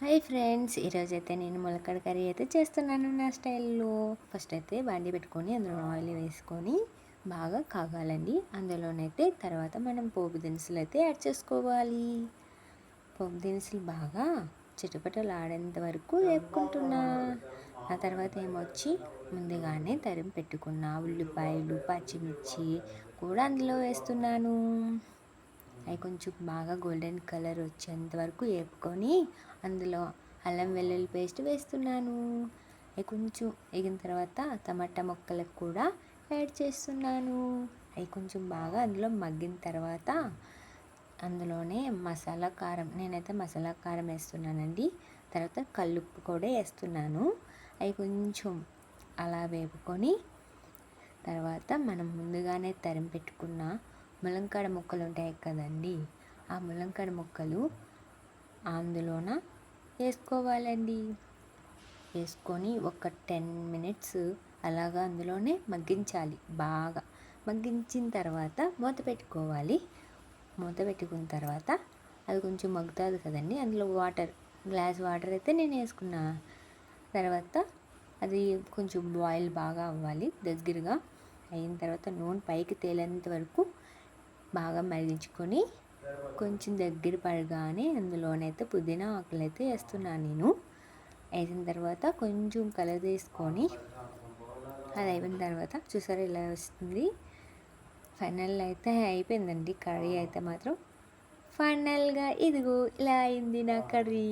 Hi friends ఈరోజు అయితే నేను ములక్కడ కర్రీ అయితే చేస్తున్నాను నా స్టైల్లో. ఫస్ట్ అయితే బండి పెట్టుకొని అందులో ఆయిల్ వేసుకొని బాగా కాగాలండి. అందులోనైతే తర్వాత మనం పోపు దినుసులు అయితే యాడ్ చేసుకోవాలి. పోపు దినుసులు బాగా చిటపటలు ఆడేంత వరకు వేపుకుంటున్నా. ఆ తర్వాత ఏమొచ్చి ముందుగానే తరిమి పెట్టుకున్న ఉల్లిపాయలు పచ్చిమిర్చి కూడా అందులో వేస్తున్నాను. అవి కొంచెం బాగా గోల్డెన్ కలర్ వచ్చేంత వరకు వేపుకొని అందులో అల్లం వెల్లుల్లి పేస్ట్ వేస్తున్నాను. అవి కొంచెం వేగిన తర్వాత టమాటా ముక్కలకు కూడా యాడ్ చేస్తున్నాను. అవి కొంచెం బాగా అందులో మగ్గిన తర్వాత అందులోనే మసాలా కారం నేనైతే మసాలా కారం వేస్తున్నానండి. తర్వాత కల్లుప్పు కూడా వేస్తున్నాను. అవి కొంచెం అలా వేపుకొని తర్వాత మనం ముందుగానే తరిమి పెట్టుకున్న ములంకాడ ముక్కలు ఉంటాయి కదండి. ఆ ములంకాడ ముక్కలు అందులోన వేసుకోవాలండి. వేసుకొని ఒక టెన్ మినిట్స్ అలాగా అందులోనే మగ్గించాలి బాగా. మగ్గించిన తర్వాత మూత పెట్టుకోవాలి. మూత పెట్టుకున్న తర్వాత అది కొంచెం మగ్గుతుంది కదండి. అందులో వాటర్ గ్లాస్ వాటర్ అయితే నేను వేసుకున్నా తర్వాత అది కొంచెం బాయిల్ బాగా అవ్వాలి దగ్గరగా. అయిన తర్వాత నూనె పైకి తేలేంత వరకు బాగా మరిగించుకొని కొంచెం దగ్గర పడగానే అందులోనైతే పుదీనా ఆకులు అయితే వేస్తున్నాను నేను. వేసిన తర్వాత కొంచెం కలర్ తీసుకొని అది అయిపోయిన తర్వాత చూసారు ఇలా వస్తుంది. ఫైనల్ అయితే అయిపోయిందండి. కర్రీ అయితే మాత్రం ఫైనల్గా ఇదిగో ఇలా అయింది నా కర్రీ.